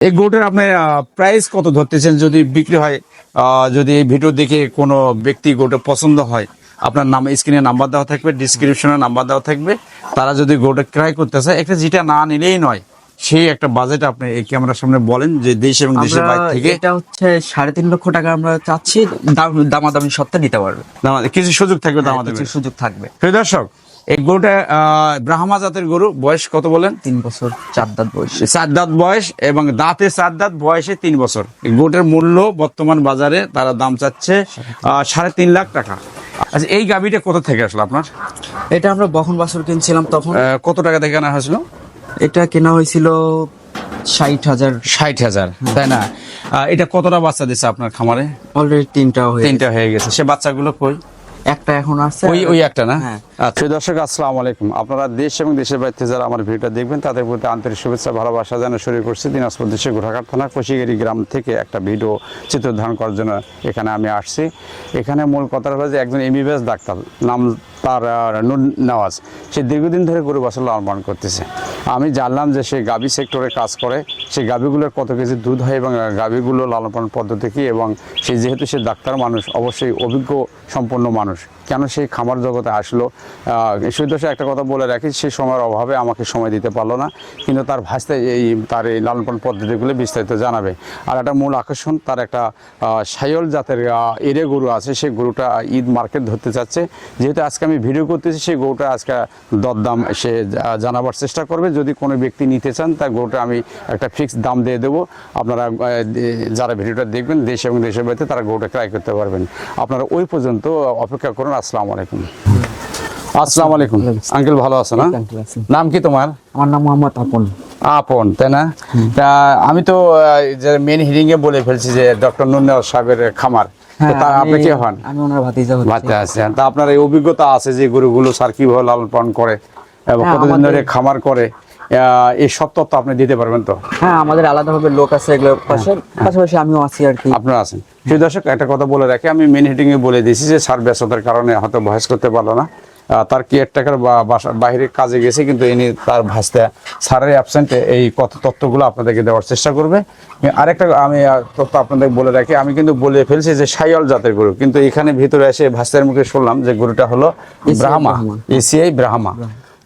এই গরুটার আপনি প্রাইস কত ধরতেছেন যদি বিক্রি হয়? যদি এই ভিডিও দেখে কোনো ব্যক্তি গরুটা পছন্দ হয় আপনার নাম স্ক্রিনে নাম্বার দেওয়া থাকবে ডিসক্রিপশনে নাম্বার দেওয়া থাকবে। তারা যদি গরুটা ক্রাই করতে চায় একটা যেটা না নিলেই নয় সেই একটা বাজেট আপনি এই ক্যামেরার সামনে বলেন যে দেশ এবং দেশের বাইরে থেকে এটা হচ্ছে সাড়ে তিন লক্ষ টাকা আমরা চাচ্ছি দাম- দামাদামি সত্ত্বে নিতে পারবে। কিছু সুযোগ থাকবে দাম কিছু সুযোগ থাকবে। প্রিয় দর্শক এই গরুটা ব্রাহ্মা জাতের গরু। বয়স কত বলেন? তিন বছর চার দাঁত বয়স। চার দাঁত বয়স এবং দাঁতে চার দাঁত বয়সে তিন বছর। এই গোটের মূল্য বর্তমান বাজারে তারা দাম চাচ্ছে সাড়ে তিন লাখ টাকা। আচ্ছা এই গাবিটা কোথা থেকে আসলো আপনার? এটা আমরা বখন বাছর কিনছিলাম তখন। কত টাকা থেকে আনা হয়েছিল? এটা কেনা হয়েছিল ষাট হাজার। ষাট হাজার তাই না? এটা কতটা বাচ্চা দিচ্ছে আপনার খামারে? অলরেডি তিনটা হয়ে তিনটা হয়ে গেছে। সে বাচ্চাগুলো কই? একটা এখন আছে। ওই ওই একটা না? হ্যাঁ। আচ্ছা। দর্শক, আসসালামু আলাইকুম। আপনারা দেশ এবং দেশের থেকে যারা আমার ভিডিওটা দেখবেন, তাদের প্রতি আন্তরিক শুভেচ্ছা, ভালোবাসা জানা শুরু করছি দিনাজপুর দেশের গোঠাঘাট থানা, কশিগেরি গ্রাম থেকে একটা ভিডিও চিত্র ধারণ করার জন্য এখানে আমি আসছি। এখানে মূল কথা হলো যে একজন এমবিবিএস ডাক্তার, নাম তার নুন নওয়াজ। সে দীর্ঘদিন ধরে গরু বাছর লালন করতেছে। আমি জানলাম যে সে গাভী সেক্টরে কাজ করে। সেই গাভীগুলোর কত কেজি দুধ হয় এবং গাভীগুলো লালন পালন পদ্ধতি কী এবং সে যেহেতু সে ডাক্তার মানুষ, অবশ্যই অভিজ্ঞ সম্পন্ন মানুষ। কেন সেই খামার জগতে আসলো? শুধু সে একটা কথা বলে রাখি, সে সময়ের অভাবে আমাকে সময় দিতে পারল না, কিন্তু তার ভাষতে এই, তার এই লালন পালন পদ্ধতিগুলো বিস্তারিত জানাবে। আর একটা মূল আকর্ষণ, তার একটা সায়ল জাতের এরে গরু আছে সেই গরুটা ঈদ মার্কেট ধরতে চাচ্ছে। যেহেতু আজকে আমি ভিডিও করতেছি সেই গরুটা আজকে দরদাম সে জানাবার চেষ্টা করবে। যদি কোনো ব্যক্তি নিতে চান, তার গরুটা আমি একটা ফিক্সড দাম দিয়ে দেবো। আপনারা যারা ভিডিওটা দেখবেন, দেশ এবং দেশের বাইরে, তারা গরুটা ক্রয় করতে পারবেন। আপনারা ওই পর্যন্ত অপেক্ষা করুন। আসসালামু আলাইকুম। আসসালামু আলাইকুম। আঙ্কেল ভালো আছো না নাম কি তোমার? আমার নাম মোহাম্মদ আপন। আপন তাই না? তা আমি তো যে মেন হিরিং এ বলে ফেলছি যে ডক্টর নুন্নাল সাহেবের খামার। তার আপনি কি হন? আমি ওনার ভাতিজা হচ্ছি। আছেন। তা আপনার এই অভিজ্ঞতা আছে যে গরুগুলো স্যার কীভাবে লালন পালন করে এবং হ্যাঁ, কতদিন ধরে খামার করে এই সব তথ্য আপনি দিতে পারবেন তো? হ্যাঁ আমাদের আলাদাভাবে লোক আছে এগুলোর পাশে। পাশাপাশি আমিও আছি আর কি। আপনারা আছেন। সেই দর্শক একটা কথা বলে রাখি আমি মেন হিটিং এ বলে দিয়েছি যে স্যার ব্যস্ততার কারণে হয়তো ভয়েস করতে পারল না। তার কেয়ারটেকার বা বাসা বাইরে কাজে গেছে কিন্তু ইনি তার ভাসতে স্যারের অ্যাবসেন্টে এই কত তথ্যগুলো আপনাদেরকে দেওয়ার চেষ্টা করবে। আরেকটা আমি তথ্য আপনাদের বলে রাখি আমি কিন্তু বলে ফেলছি যে সাইয়াল জাতের গরু কিন্তু এখানে ভিতরে এসে ভাস্তের মুখে শুনলাম যে গরুটা হলো ব্রাহ্মা। এসিআই ব্রাহ্মা।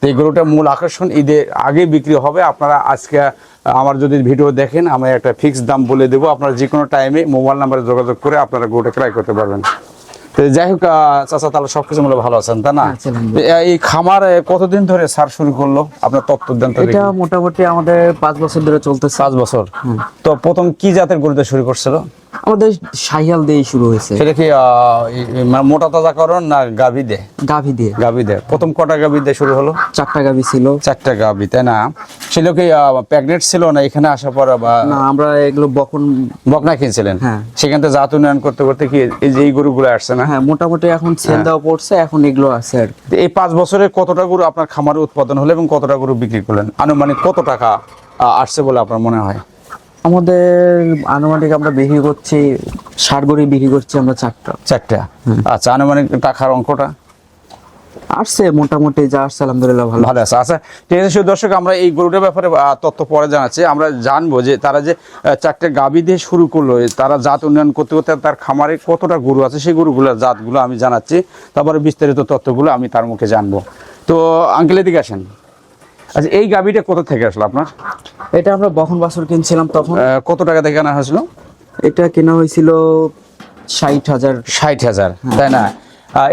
তো এই গরুটা মূল আকর্ষণ ঈদে আগে বিক্রি হবে। আপনারা আজকে আমার যদি ভিডিও দেখেন আমি একটা ফিক্সড দাম বলে দেবো। আপনারা যে কোনো টাইমে মোবাইল নাম্বারে যোগাযোগ করে আপনারা গরুটা ক্রয় করতে পারবেন। যাই হোক চাচা তাহলে সবকিছু মূল্য ভালো আছেন তাই না? এই খামার কতদিন ধরে সার শুরু করল? আপনার তত্ত্ব এটা মোটামুটি আমাদের পাঁচ বছর ধরে চলতেছে। পাঁচ বছর। তো প্রথম কি জাতের গরুতে শুরু করছিল? আমাদের সাহিয়াল দিয়ে শুরু হয়েছে। সেটা কি মোটা তাজা করণ না গাভি দে গাভি দিয়ে। গাভি দে প্রথম কটা গাভি দিয়ে শুরু হলো? চারটা গাভি ছিল। চারটা গাভি তাই না? ছিল কি প্রেগনেন্ট ছিল না এখানে আসার পর বা না আমরা এগুলো বকন বকনা কিনছিলেন হ্যাঁ। সেখান থেকে জাত উন্নয়ন করতে করতে কি এই যে এই গরুগুলো আসছে না? হ্যাঁ মোটামুটি এখন সেল দেওয়া পড়ছে এখন এগুলো আছে আর এই পাঁচ বছরে কতটা গরু আপনার খামারে উৎপাদন হলো এবং কতটা গরু বিক্রি করলেন? আনুমানিক কত টাকা আসছে বলে আপনার মনে হয়? আমাদের আনুমানিক আমরা বিক্রি করছি ষাট গড়ি বিক্রি করছি আমরা চারটা। চারটা? আচ্ছা আনুমানিক টাকার অঙ্কটা? আসছে মোটামুটি যা আসছে আলহামদুলিল্লাহ ভালো। ভালো আছে। আচ্ছা ঠিক আছে দর্শক আমরা এই গরুটার ব্যাপারে তথ্য পরে জানাচ্ছি। আমরা জানব যে তারা যে চারটে গাবি দিয়ে শুরু করল তারা জাত উন্নয়ন করতে করতে তার খামারে কতটা গরু আছে সেই গরুগুলোর জাতগুলো আমি জানাচ্ছি। তারপরে বিস্তারিত তথ্যগুলো আমি তার মুখে জানব। তো আঙ্কেল এদিকে আসেন। আচ্ছা এই গাবিটা কোথা থেকে আসলো আপনার? এটা আমরা বাছর কিনছিলাম তখন। কত টাকা থেকে আনা হয়েছিল? এটা কেনা হয়েছিল ষাট হাজার। ষাট হাজার তাই না?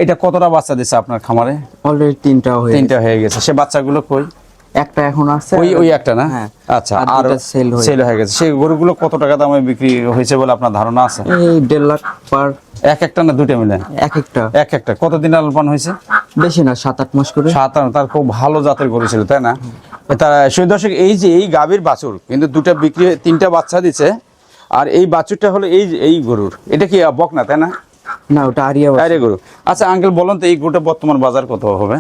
এটা কতটা বাচ্চা আপনার খামারে? অলরেডি তিনটা হয়ে তিনটা হয়ে গেছে। সে বাচ্চাগুলো কই? একটা এখন আছে ওই ওই একটা না? হ্যাঁ। আচ্ছা আর হয়ে সেল হয়ে গেছে। সেই গরুগুলো কত টাকা দামে বিক্রি হয়েছে বলে আপনার ধারণা আছে? এই দেড় লাখ পার। এক একটা না দুটো মিলে? এক একটা। এক একটা। কতদিন আলপান হয়েছে? বেশি না সাত আট মাস করে? সাত আট তার খুব ভালো জাতের গরু ছিল তাই না? তার সেই দর্শক এই যে এই গাভীর বাছুর কিন্তু দুটা বিক্রি তিনটা বাচ্চা দিছে আর এই বাছুরটা হলো এই এই গরুর। এটা কি আহ, বকনা তাই না? না ওটা আরিয়া আরে গরু। আচ্ছা আঙ্কেল বলুন তো এই গরুটা বর্তমান বাজার কত হবে?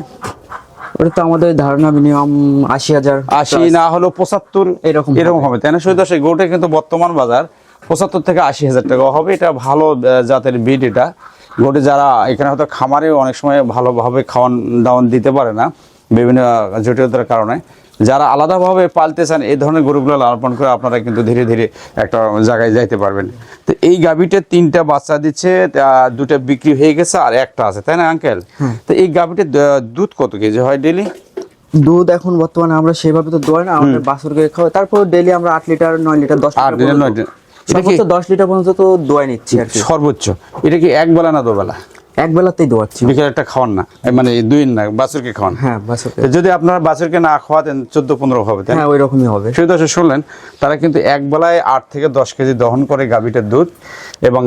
ওটা তো আমাদের ধারণা মিনিমাম আশি হাজার। আশি না হলো পঁচাত্তর এরকম এরকম হবে। তাই না? সেই দর্শক গরুটা কিন্তু বর্তমান বাজার পঁচাত্তর থেকে আশি হাজার টাকা হবে। এটা ভালো জাতের বিট এটা। গরু যারা এখানে হয়তো খামারে অনেক সময় ভালোভাবে খাওয়ান দাওয়ান দিতে পারে না বিভিন্ন জটিলতার কারণে যারা আলাদাভাবে পালতে চান এই ধরনের গরুগুলো লালন করে আপনারা কিন্তু ধীরে ধীরে একটা জায়গায় যাইতে পারবেন। তো এই গাভীটা তিনটা বাচ্চা দিচ্ছে দুটো বিক্রি হয়ে গেছে আর একটা আছে তাই না আঙ্কেল? তো এই গাভীটার দুধ কত কেজি হয় ডেলি দুধ এখন বর্তমানে আমরা সেভাবে তো দোয়াই না আমাদের বাছুরকে খাওয়াই তারপর ডেলি আমরা আট লিটার নয় লিটার দশ আট লিটার। সর্বোচ্চ দশ লিটার পর্যন্ত তো দোয়াই নিচ্ছি আর কি। সর্বোচ্চ? এটা কি এক বেলা না দুবেলা? এক বেলাতেই দোয়াচ্ছি। বিকেল একটা খাওয়ান না। মানে এই দুই না বাছুরকে খাওয়ান। হ্যাঁ বাছুরকে। যদি আপনারা বাছুরকে না খাওয়াতেন চোদ্দ পনেরো হবে তাই হ্যাঁ ওই রকমই হবে। সেই দর্শক শুনলেন তারা কিন্তু এক বেলায় আট থেকে দশ কেজি দহন করে গাভীটার দুধ এবং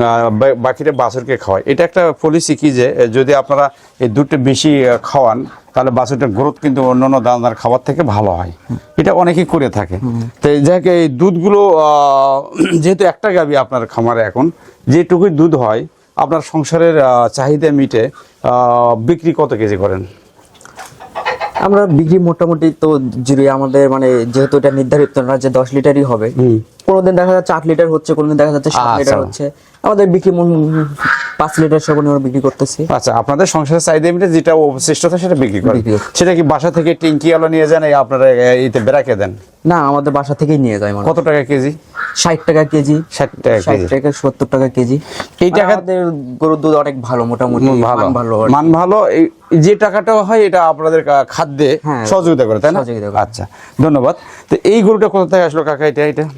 বাকিটা বাছুরকে খাওয়ায়। এটা একটা পলিসি কি যে যদি আপনারা এই দুধটা বেশি খাওয়ান তাহলে বাছুরটার গ্রোথ কিন্তু অন্যান্য দানাদার খাবার থেকে ভালো হয়। এটা অনেকেই করে থাকে। তো এই যাকে এই দুধগুলো যেহেতু একটা গাভী আপনার খামারে এখন যেটুকুই দুধ হয় আপনার সংসারের চাহিদা মিটে আহ, বিক্রি কত কেজি করেন? আমরা বিক্রি মোটামুটি তো জুড়ে আমাদের মানে যেহেতু এটা নির্ধারিত না যে দশ লিটারই হবে কোনোদিন দেখা যাচ্ছে আট লিটার হচ্ছে কোনোদিন দেখা যাচ্ছে সাত আচ্ছা। লিটার হচ্ছে। আমাদের বিক্রি পাঁচ লিটার সর্বনিম্ন বিক্রি করতেছি। আচ্ছা আপনাদের সংসারের চাহিদা মিটে যেটা অবশিষ্ট থাকে সেটা বিক্রি করেন। করি। সেটা কি বাসা থেকে টিঙ্কি আলো নিয়ে যান এই আপনারা এতে বেড়াকে দেন? না আমাদের বাসা থেকেই নিয়ে যায় মানে কত টাকা কেজি? ষাট টাকা কেজি। ষাট টাকা ষাট টাকা সত্তর টাকা কেজি। এই টাকা- আমাদের গরুর দুধ অনেক ভালো মোটামুটি ভালো। মান ভালো। মান ভালো এই যে টাকাটা হয় এটা আপনাদের খাদ্যে হ্যাঁ। সহযোগিতা করে তাই না? আচ্ছা ধন্যবাদ। তো এই গরুটা কোথা থেকে আসলো কাকা এটা এটা?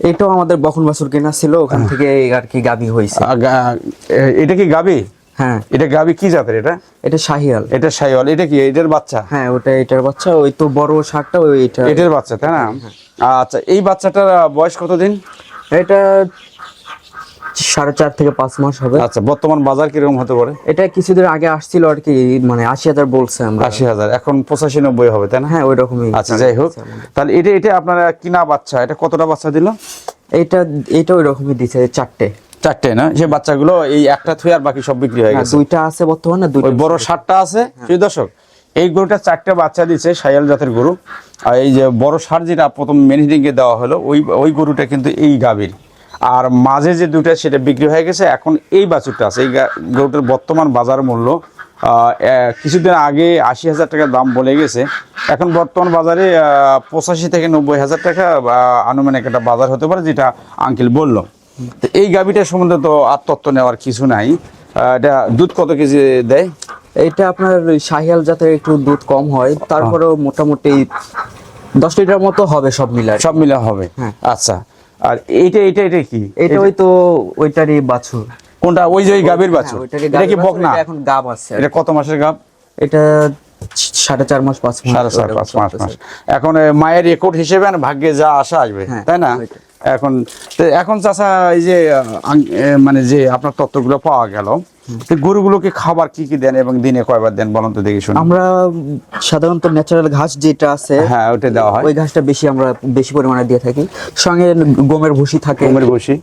এটাও আমাদের বখন বাসুর কেনা ছিল ওখান থেকে আর কি গাবি হয়েছে। এটা কি গাবি? হ্যাঁ। এটা গাবি কি জাতের এটা? এটা শাহিয়াল। এটা শাহিয়াল এটা কি এটার বাচ্চা? হ্যাঁ ওটা এটার বাচ্চা ওই তো বড় শাকটা ওই এটা। এটার বাচ্চা তাই না? আচ্ছা এই বাচ্চাটার বয়স কতদিন? এটা সাড়ে চার থেকে পাঁচ মাস হবে। আচ্ছা বর্তমান বাজার কীরকম হতে পারে? এটা কিছুদিন আগে আসছিল আর কি মানে আশি হাজার বলছে আমরা। আশি হাজার এখন পঁচাশি নব্বই হবে তাই না? হ্যাঁ ওই রকমই আচ্ছা যাই হোক তাহলে এটা এটা আপনারা কিনা বাচ্চা এটা কতটা বাচ্চা দিল? এটা এটা ওই রকমই দিছে চারটে। চারটে না? সেই বাচ্চাগুলো এই একটা থুয়ে আর বাকি সব বিক্রি হয়ে হ্যাঁ, গেছে। দুইটা আছে বর্তমানে ওই বড় ষাটটা আছে? সেই দর্শক এই গরুটা চারটে বাচ্চা দিচ্ছে সায়াল জাতের গরু। আর এই যে বড় ষাট যেটা প্রথম মেনিডিংয়ে দেওয়া হলো ওই ওই গরুটা কিন্তু এই গাভীর। আর মাঝে যে দুটা সেটা বিক্রি হয়ে গেছে এখন এই বাছুরটা আছে। এই গরুটার বর্তমান বাজার মূল্য কিছুদিন আগে আশি হাজার টাকা দাম বলে গেছে। এখন বর্তমান বাজারে পঁচাশি থেকে নব্বই হাজার টাকা বা আনুমানিক একটা বাজার হতে পারে যেটা আঙ্কেল বলল। তো এই গাভীটার সম্বন্ধে তো আর তত্ত্ব নেওয়ার কিছু নাই। এটা দুধ কত কেজি দেয়? এটা আপনার শাহিয়াল জাতের একটু দুধ কম হয় তারপরেও মোটামুটি দশ লিটার মতো হবে সব মিলায়। সব মিলে হবে। হ্যাঁ। আচ্ছা। আর এইটা এটা এটা কি? এটা ওই তো ওইটারই বাছুর। কোনটা? ওই যে ওই গাভীর বাচ্চা হ্যাঁ, এটা কি বক না এখন গাব আছে এটা কত মাসের গাব? এটা সাড়ে চার মাস পাঁচ মাস সাড়ে চার পাঁচ মাস মাস। এখন মায়ের রেকর্ড হিসেবে আর ভাগ্যে যা আসা আসবে হ্যাঁ, তাই না? এখন এখন চাষা এই যে মানে যে আপনার তত্ত্বগুলো পাওয়া গেল গরুগুলোকে খাবার কি কি দেন এবং দিনে কয়বার দেন বলুন তো দেখি শুনি আমরা সাধারণত ন্যাচারাল ঘাস যেটা আছে হ্যাঁ ওটা দেওয়া হয়। ওই ঘাসটা বেশি আমরা বেশি পরিমাণে দিয়ে থাকি। সঙ্গে গমের ভুসি থাকে। গমের ভুসি।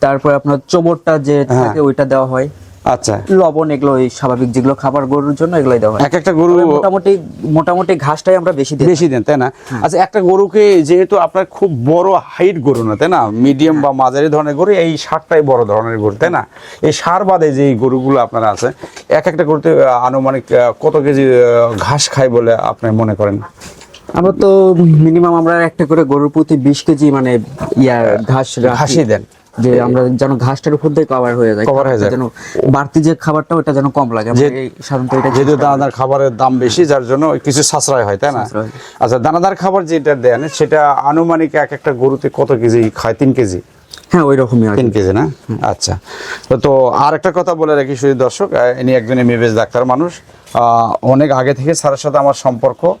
তারপর আপনার চোবরটা যে থাকে ওইটা দেওয়া হয়। আচ্ছা। লবণ এগুলো ওই স্বাভাবিক যেগুলো খাবার গরুর জন্য এগুলোই দেওয়া হয়। এক একটা গরু মোটামুটি মোটামুটি ঘাসটাই আমরা বেশি দিই বেশি দেন তাই না? আচ্ছা একটা গরুকে যেহেতু আপনার খুব বড় হাইট গরু না তাই না? মিডিয়াম বা মাঝারি ধরনের গরু এই সারটাই বড় ধরনের গরু তাই না? এই সার বাদে যে গরুগুলো আপনার আছে এক একটা গরুতে আনুমানিক কত কেজি ঘাস খায় বলে আপনি মনে করেন? আমরা তো মিনিমাম আমরা একটা করে গরুর প্রতি বিশ কেজি মানে ইয়া ঘাস। ঘাসই দেন। যে আমরা যেন ঘাসটার উপর দিয়ে কভার হয়ে যায় কভার হয়ে যায়। যেন বাড়তি যে খাবারটা ওটা যেন কম লাগে সাধারণত এটা যেহেতু দানাদার খাবারের দাম বেশি যার জন্য কিছু সাশ্রয় হয় তাই না? আচ্ছা দানাদার খাবার যেটা দেন সেটা আনুমানিক এক একটা গরুতে কত কেজি খায়? তিন কেজি। হ্যাঁ ওই রকমই তিন কেজি না? আচ্ছা। তো- আর একটা কথা বলে রাখি শুধু দর্শক ইনি একজন এমবিবিএস ডাক্তার মানুষ। অনেক আগে থেকে স্যারের সাথে আমার সম্পর্ক।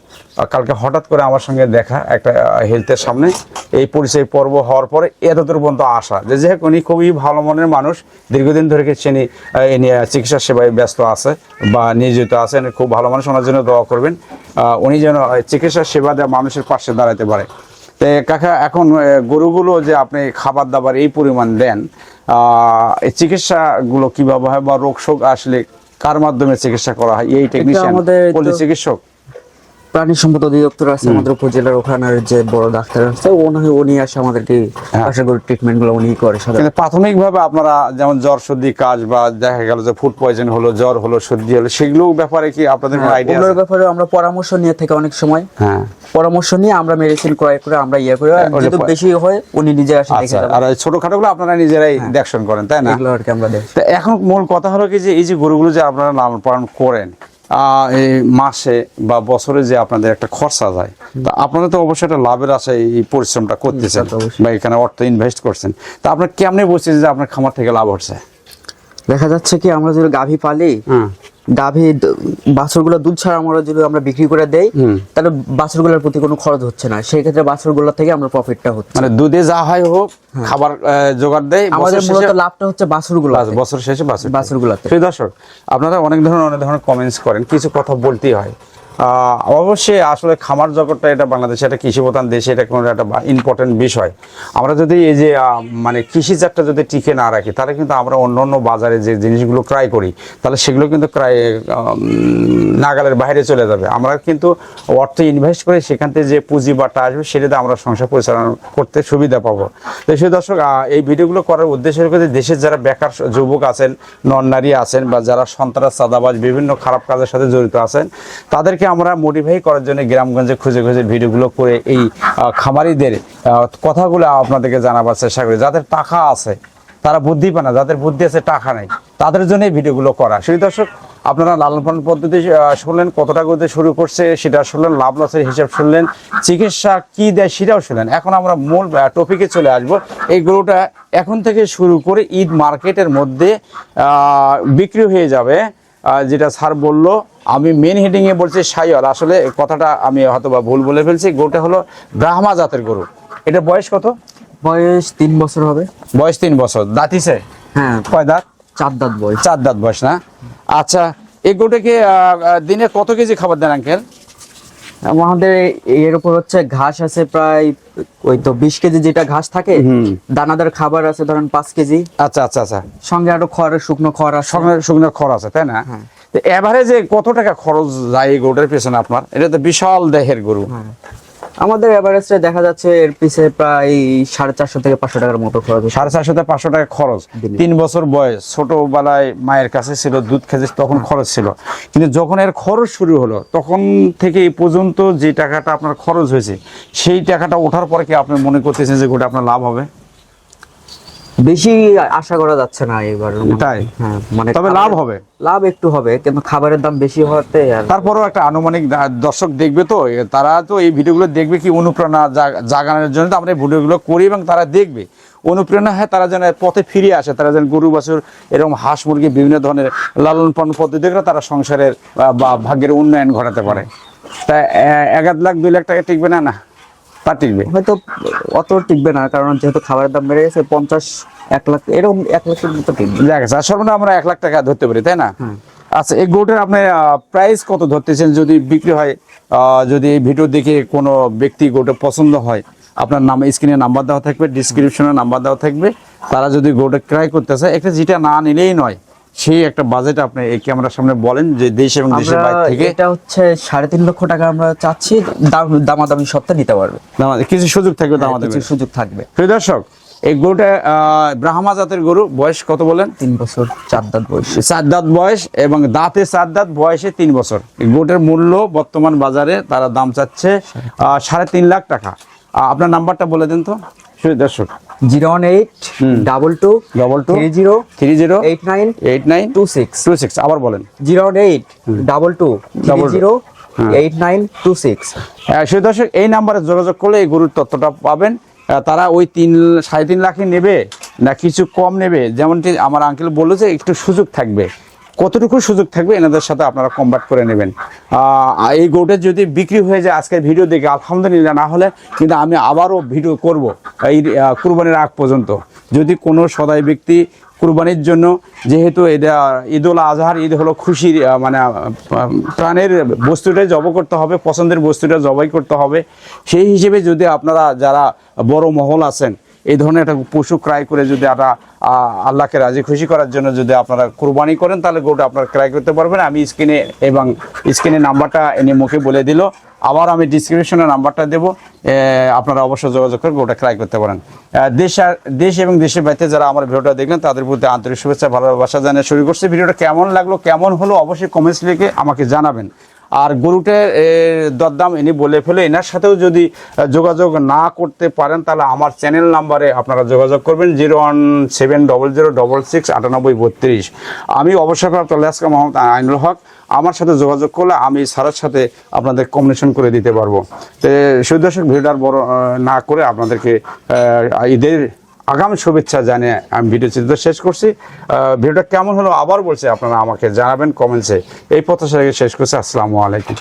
কালকে হঠাৎ করে আমার সঙ্গে দেখা একটা হেলথের সামনে। এই পরিচয় পর্ব হওয়ার পরে এতদূর পর্যন্ত আসা। যে যে উনি খুবই ভালো মনের মানুষ। দীর্ঘদিন ধরে চিনি ইনি চিকিৎসা সেবায় ব্যস্ত আছে বা নিয়োজিত আছেন খুব ভালো মানুষ। ওনার জন্য দোয়া করবেন। আহ, উনি যেন চিকিৎসা সেবা দেওয়া মানুষের পাশে দাঁড়াতে পারে। কাকা এখন গরুগুলো যে আপনি খাবার দাবার এই পরিমাণ দেন চিকিৎসাগুলো কীভাবে হয় বা রোগ শোক আসলে কার মাধ্যমে চিকিৎসা করা হয়? এই টেকনিশিয়ান চিকিৎসক? প্রাণী সম্পদ অধিদপ্তর আছে আমাদের উপজেলার ওখানের যে বড় ডাক্তার আছে উনি উনি আসে আমাদেরকে হ্যাঁ। আশা করি ট্রিটমেন্টগুলো উনি করে সাধারণত কিন্তু প্রাথমিকভাবে আপনারা যেমন জ্বর সর্দি কাজ বা দেখা গেল যে ফুড পয়জন হলো জ্বর হলো সর্দি হলো সেগুলো ব্যাপারে কি আপনাদের কোনো আইডিয়া ওগুলোর ব্যাপারে আমরা পরামর্শ নিয়ে থাকি অনেক সময়। হ্যাঁ। পরামর্শ নিয়ে আমরা মেডিসিন ক্রয় করে আমরা ইয়ে করি আর যদি বেশি হয় উনি নিজে আসে দেখে আচ্ছা। আর ওই ছোটখাটোগুলো আপনারা নিজেরাই দেখশন করেন তাই না? এগুলো আর কি আমরা দেখি। তা এখন মূল কথা হলো কি যে এই যে গরুগুলো যে আপনারা লালন পালন করেন মাসে বা বছরে যে আপনাদের একটা খরচা যায় তা আপনারা তো অবশ্যই একটা লাভের আশায় এই পরিশ্রমটা করতেছেন বা এখানে অর্থ ইনভেস্ট করছেন। তা আপনার কেমনে বলছেন যে আপনার খামার থেকে লাভ হচ্ছে? দেখা যাচ্ছে কি আমরা যদি গাভী পালি হ্যাঁ গাভী বাছুরগুলো দুধ ছাড়া আমরা যদি আমরা বিক্রি করে দেই তাহলে বাছুরগুলোর প্রতি কোনো খরচ হচ্ছে না। সেই ক্ষেত্রে বাছুরগুলো থেকে আমরা প্রফিটটা হচ্ছে। মানে দুধে যা হয় হোক খাবার আহ, জোগাড় দেয় হ্যাঁ। আমাদের মূলত লাভটা হচ্ছে বাছুরগুলো বছর শেষে বাছুর বাছুরগুলোতে। প্রিয় দর্শক আপনারা অনেক ধরনের অনেক ধরনের কমেন্টস করেন কিছু কথা বলতেই হয়। অবশ্যই আসলে খামার জগৎটা এটা বাংলাদেশে একটা কৃষি প্রধান দেশে এটা কোনো একটা ইম্পর্টেন্ট বিষয়। আমরা যদি এই যে মানে কৃষিজাতটা যদি টিকে না রাখি, তাহলে কিন্তু আমরা অন্য অন্য বাজারে যে জিনিসগুলো ক্রয় করি, তাহলে সেগুলো কিন্তু ক্রয় নাগালের বাইরে চলে যাবে। আমরা কিন্তু অর্থ ইনভেস্ট করে সেখান থেকে যে পুঁজি বাটা আসবে, সেটাতে আমরা সংসার পরিচালনা করতে সুবিধা পাবো। তো দর্শক এই ভিডিওগুলো করার উদ্দেশ্য যে দেশের যারা বেকার যুবক আছেন নন নারী আছেন, বা যারা সন্ত্রাস, চাঁদাবাজ, বিভিন্ন খারাপ কাজের সাথে জড়িত আছেন, তাদেরকে আমরা মোটিভাই করার জন্য গ্রামগঞ্জে খুঁজে খুঁজে ভিডিওগুলো করে এই খামারিদের কথাগুলো আপনাদেরকে জানাবার চেষ্টা করি। যাদের টাকা আছে, তারা বুদ্ধি পায় না, যাদের বুদ্ধি আছে, টাকা নেই, তাদের জন্য এই ভিডিওগুলো করা। সেই দর্শক, আপনারা লালন পালন পদ্ধতি শুনলেন কত টাকা দিয়ে শুরু করছে সেটা শুনলেন, লাভ লসের হিসাব শুনলেন, চিকিৎসা কি দেয় সেটাও শুনলেন। এখন আমরা মূল টপিকে চলে আসব। এই গরুটা এখন থেকে শুরু করে ঈদ মার্কেটের মধ্যে বিক্রি হয়ে যাবে যেটা স্যার বলল আমি মেন হেডিংয়ে বলছি সাইয়াল আসলে কথাটা আমি হয়তো বা ভুল বলে ফেলছি। গরুটা হলো ব্রাহ্মা জাতের গরু। এটা বয়স কত? বয়স তিন বছর হবে। বয়স তিন বছর। দাঁতিছে হ্যাঁ। কয় দাঁত? চার দাঁত বয়স। চার দাঁত বয়স না? আচ্ছা এই গরুটাকে দিনে কত কেজি খাবার দেন আঙ্কেল? আমাদের এর উপর হচ্ছে ঘাস আছে প্রায় ওই তো বিশ কেজি যেটা ঘাস থাকে। দানাদার খাবার আছে ধরেন পাঁচ কেজি। আচ্ছা আচ্ছা আচ্ছা। সঙ্গে আরও খড় শুকনো খড় আছে। শুকনো শুকনো খরচ আছে তাই না? তো এভারেজে কত টাকা খরচ যায় এই গরুটার পেছনে আপনার? এটা তো বিশাল দেহের গরু। আমাদের এভারেজে দেখা যাচ্ছে এর পিছে প্রায় সাড়ে চারশো থেকে পাঁচশো টাকার মতো খরচ সাড়ে চারশো থেকে পাঁচশো টাকা খরচ। তিন বছর বয়স ছোটবেলায় মায়ের কাছে ছিল দুধ খেতে তখন খরচ ছিল। কিন্তু যখন এর খরচ শুরু হলো তখন থেকে এই পর্যন্ত যে টাকাটা আপনার খরচ হয়েছে সেই টাকাটা ওঠার পরে কি আপনি মনে করতেছেন যে গোটা আপনার লাভ হবে? বেশি আশা করা যাচ্ছে না এবার। তাই? হ্যাঁ মানে তবে লাভ হবে। লাভ একটু হবে কিন্তু খাবারের দাম বেশি হওয়াতে আর তারপরেও একটা আনুমানিক দর্শক দেখবে তো তারা তো এই ভিডিওগুলো দেখবে কি অনুপ্রেরণা জাগানোর জন্য তো আমরা এই ভিডিওগুলো করি এবং তারা দেখবে। অনুপ্রেরণা হয় তারা যেন পথে ফিরে আসে তারা যেন গরু বাছুর এরকম হাঁস মুরগি বিভিন্ন ধরনের লালন পালন পদ্ধতি করে তারা সংসারের বা- ভাগ্যের উন্নয়ন ঘটাতে পারে। তা এক লাখ দুই লাখ টাকা টিকবে না না? তা টিকবে। হয়তো অত টিকবে না কারণ যেহেতু খাবারের দাম বেড়ে গেছে পঞ্চাশ এক লাখ এরকম এক লাখের মতো টিকবে। দেখা গেছে আমরা এক লাখ টাকা ধরতে পারি তাই না? আচ্ছা এই গরুটার আপনি প্রাইস কত ধরতেছেন? যদি বিক্রি হয় আহ, যদি এই ভিডিও দেখে কোনো ব্যক্তি গরুটা পছন্দ হয় আপনার নাম স্ক্রিনে নাম্বার দেওয়া থাকবে ডিসক্রিপশনে নাম্বার দেওয়া থাকবে তারা যদি গরুটা ক্রয় করতে চায় একটা যেটা না নিলেই নয় সেই একটা বাজেট আপনি এই ক্যামেরার সামনে বলেন যে দেশ এবং দেশের বাইরে থেকে এটা হচ্ছে সাড়ে তিন লক্ষ টাকা আমরা চাচ্ছি। দাম দামাদামি সপ্তাহ নিতে পারবে। কিছু সুযোগ থাকবে তো আমাদের কিছু সুযোগ থাকবে। প্রিয় দর্শক এই গরুটা ব্রাহ্মা জাতের গরু বয়স কত বলেন? তিন বছর চার দাঁত বয়স। চার দাঁত বয়স এবং দাঁতে চার দাঁত বয়সে তিন বছর। এই গোটের মূল্য বর্তমান বাজারে তারা দাম চাচ্ছে সাড়ে তিন লাখ টাকা। আপনার নাম্বারটা বলে দেন তো। দর্শক। Zero one eight double two double two three zero three zero eight nine eight nine two six two six আবার বলেন। Zero one eight double two two. Zero eight nine two six শুধু দর্শক এই নাম্বারে যোগাযোগ করলে এই গরুর তথ্যটা পাবেন। তারা ওই তিন সাড়ে তিন লাখে নেবে না কিছু কম নেবে। যেমনটি আমার আঙ্কেল বলল যে একটু সুযোগ থাকবে। কতটুকু সুযোগ থাকবে এনাদের সাথে আপনারা কনভার্ট করে নেবেন। এই গরুটা যদি বিক্রি হয়ে যায় আজকের ভিডিও দেখে, আলহামদুলিল্লাহ, না হলে কিন্তু আমি আবারও ভিডিও করব এই কুরবানির আগ পর্যন্ত। যদি কোনো সদাই ব্যক্তি কুরবানির জন্য, যেহেতু এটা ঈদুল আজহার, ঈদ হলো খুশির মানে প্রাণের বস্তুটাই জব করতে হবে, পছন্দের বস্তুটা জবাই করতে হবে। সেই হিসেবে যদি আপনারা যারা বড় মহল আছেন এই ধরনের একটা পশু ক্রয় করে যদি আপনারা আল্লাহকে রাজি, খুশি করার জন্য যদি আপনারা কোরবানি করেন, তাহলে গরুটা আপনারা ক্রয় করতে পারবেন। আমি স্ক্রিনে এবং স্ক্রিনে নাম্বারটা এনে মুখে বলে দিল। আবার আমি ডিসক্রিপশনে নাম্বারটা দেবো। আপনারা অবশ্যই যোগাযোগ করে গোটা ক্রয় করতে পারেন। দেশ আর, দেশ এবং দেশের বাইরে যারা আমার ভিডিওটা দেখলেন, তাদের প্রতি আন্তরিক শুভেচ্ছা, ভালোবাসা জানিয়ে শুরু করছি। ভিডিওটা কেমন লাগল, কেমন হলো, অবশ্যই কমেন্টস লিখে আমাকে জানাবেন। আর গরুটার দরদাম ইনি বলে ফেলে। এনার সাথেও যদি যোগাযোগ না করতে পারেন, তাহলে আমার চ্যানেল নাম্বারে আপনারা যোগাযোগ করবেন, zero one seven double zero double six আটানব্বই বত্রিশ। আমি অবসরপ্রাপ্ত লেসকা মোহাম্মদ আইনুল হক, আমার সাথে যোগাযোগ করলে আমি স্যারের সাথে আপনাদের কম্বিনেশন করে দিতে পারব। তো, সুদর্শক ভিডিওটার বড় না করে আপনাদেরকে ঈদের আগামী শুভেচ্ছা জানিয়ে আমি ভিডিও চিত্র শেষ করছি। ভিডিওটা কেমন হলো আবার বলছে, আপনারা আমাকে জানাবেন কমেন্টসে। এই প্রত্যাশা শেষ করছি। আসসালামু আলাইকুম।